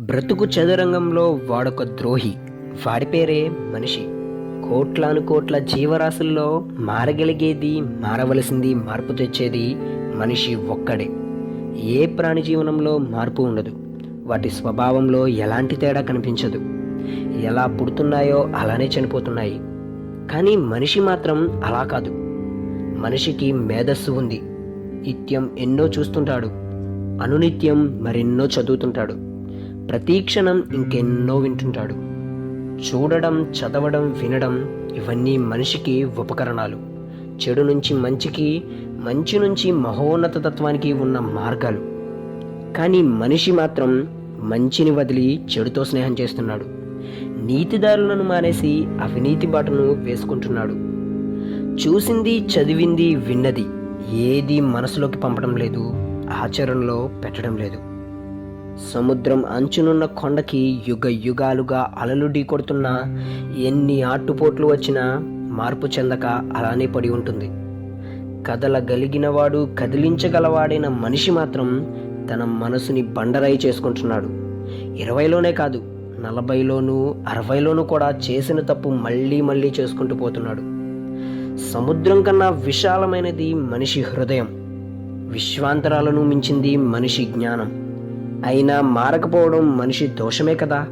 బ్రతుకు చదురంగంలో వాడొక ద్రోహి. వాడి పేరే మనిషి. కోట్లాను కోట్ల జీవరాశుల్లో మారగలిగేది మారవలసింది మార్పు తెచ్చేది మనిషి ఒక్కడే. ఏ ప్రాణి జీవనంలో మార్పు ఉండదు. వాటి స్వభావంలో ఎలాంటి తేడా కనిపించదు. ఎలా పుడుతున్నాయో అలానే చనిపోతున్నాయి. కానీ మనిషి మాత్రం అలా కాదు. మనిషికి మేధస్సు ఉంది. నిత్యం ఎన్నో చూస్తుంటాడు. అనునిత్యం మరెన్నో చదువుతుంటాడు. ప్రతీక్షణం ఇంకెన్నో వింటుంటాడు. చూడడం చదవడం వినడం ఇవన్నీ మనిషికి ఉపకరణాలు. చెడు నుంచి మంచికి మంచి నుంచి మహోన్నత తత్వానికి ఉన్న మార్గాలు. కానీ మనిషి మాత్రం మంచిని వదిలి చెడుతో స్నేహం చేస్తున్నాడు. నీతిదారులను మానేసి అవినీతి బాటను వేసుకుంటున్నాడు. చూసింది చదివింది విన్నది ఏది మనసులోకి పంపడం లేదు ఆచరణలో పెట్టడం లేదు. సముద్రం అంచునున్న కొండకి యుగ యుగాలుగా అలలు ఢీకొడుతున్నా ఎన్ని ఆటుపోట్లు వచ్చినా మార్పు చెందక అలానే పడి ఉంటుంది. కదలగలిగినవాడు కదిలించగలవాడైన మనిషి మాత్రం తన మనసుని బండరాయి చేసుకుంటున్నాడు. ఇరవైలోనే కాదు నలభైలోనూ అరవైలోనూ కూడా చేసిన తప్పు మళ్ళీ మళ్ళీ చేసుకుంటూ పోతున్నాడు. సముద్రం కన్నా విశాలమైనది మనిషి హృదయం. విశ్వాంతరాలను మించింది మనిషి జ్ఞానం. అయినా మారకపోవడం మనిషి దోషమే కదా.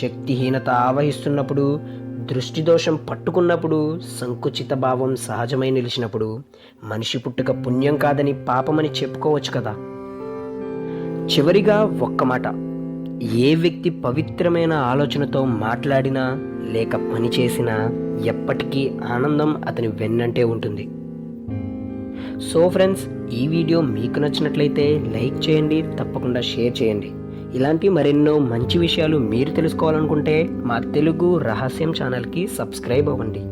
శక్తిహీనత ఆవహిస్తున్నప్పుడు దృష్టి దోషం పట్టుకున్నప్పుడు సంకుచిత భావం సహజమై నిలిచినప్పుడు మనిషి పుట్టుక పుణ్యం కాదని పాపమని చెప్పుకోవచ్చు కదా. చివరిగా ఒక్క మాట. ఏ వ్యక్తి పవిత్రమైన ఆలోచనతో మాట్లాడినా లేక పని చేసినా ఎప్పటికీ ఆనందం అతని వెన్నంటే ఉంటుంది. సో ఫ్రెండ్స్ ఈ వీడియో మీకు నచ్చినట్లయితే లైక్ చేయండి తప్పకుండా షేర్ చేయండి. ఇలాంటి మరెన్నో మంచి విషయాలు మీరు తెలుసుకోవాలనుకుంటే మా తెలుగు రహస్యం ఛానల్కి సబ్స్క్రైబ్ అవ్వండి.